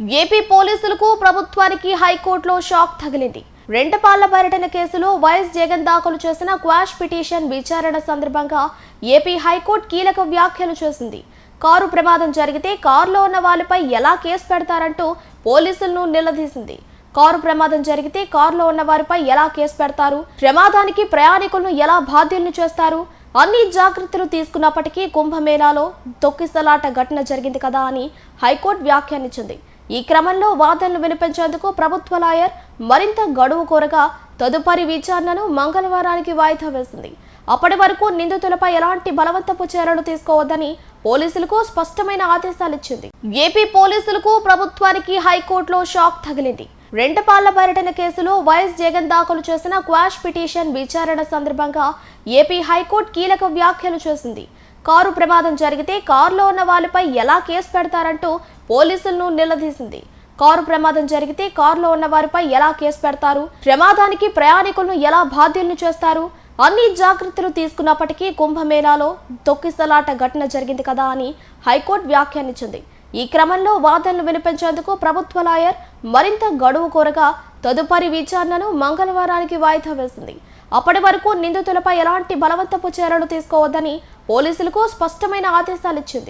AP పోలీసులకు ప్రభుత్వానికి హైకోర్టులో షాక్ తగిలింది. రెండపాళ్ళ పర్యటన కేసులో వైఎస్ జగన్ దాఖలు చేసిన క్వాష్ పిటిషన్ విచారణ సందర్భంగా ఏపీ హైకోర్టు కీలక వ్యాఖ్యలు చేసింది. కారు ప్రమాదం జరిగితే కారులో ఉన్న వాళ్ళపై ఎలా కేసు పెడతారంటూ పోలీసులను నిలదీసింది. కారు ప్రమాదం జరిగితే కారులో ఉన్న వారిపై ఎలా కేసు పెడతారు? ప్రమాదానికి ప్రయాణికులను ఎలా బాధ్యులను చేస్తారు? అన్ని జాగ్రత్తలు తీసుకున్నప్పటికీ కుంభమేళాలో తొక్కిసలాట ఘటన జరిగింది కదా అని హైకోర్టు వ్యాఖ్యానించింది. ఈ క్రమంలో వాదనలు వినిపించేందుకు ప్రభుత్వ లాయర్ మరింత గడువు కోరగా తదుపరి విచారణను మంగళవారానికి వాయిదా వేసింది. అప్పటి వరకు నిందితులపై ఎలాంటి బలవంతపు చర్యలు తీసుకోవద్దని పోలీసులకు స్పష్టమైన ఆదేశాలు ఇచ్చింది. ఏపీ పోలీసులకు ప్రభుత్వానికి హైకోర్టులో షాక్ తగిలింది. రెండపాళ్ళ పర్యటన కేసులో వైఎస్ జగన్ దాఖలు చేసిన క్వాష్ పిటిషన్ విచారణ సందర్భంగా ఏపీ హైకోర్టు కీలక వ్యాఖ్యలు చేసింది. కారు ప్రమాదం జరిగితే కారులో ఉన్న వాళ్ళపై ఎలా కేసు పెడతారంటూ పోలీసులను నిలదీసింది. కారు ప్రమాదం జరిగితే కారులో ఉన్న వారిపై ఎలా కేసు పెడతారు? ప్రమాదానికి ప్రయాణికులను ఎలా బాధ్యులను చేస్తారు? అన్ని జాగ్రత్తలు తీసుకున్నప్పటికీ కుంభమేళాలో తొక్కిసలాట ఘటన జరిగింది కదా అని హైకోర్టు వ్యాఖ్యానించింది. ఈ క్రమంలో వాదనలు వినిపించేందుకు ప్రభుత్వ లాయర్ మరింత గడువు కోరగా తదుపరి విచారణను మంగళవారానికి వాయిదా వేసింది. అప్పటి వరకు నిందితులపై ఎలాంటి బలవంతపు చర్యలు తీసుకోవద్దని పోలీసులకు స్పష్టమైన ఆదేశాలు ఇచ్చింది.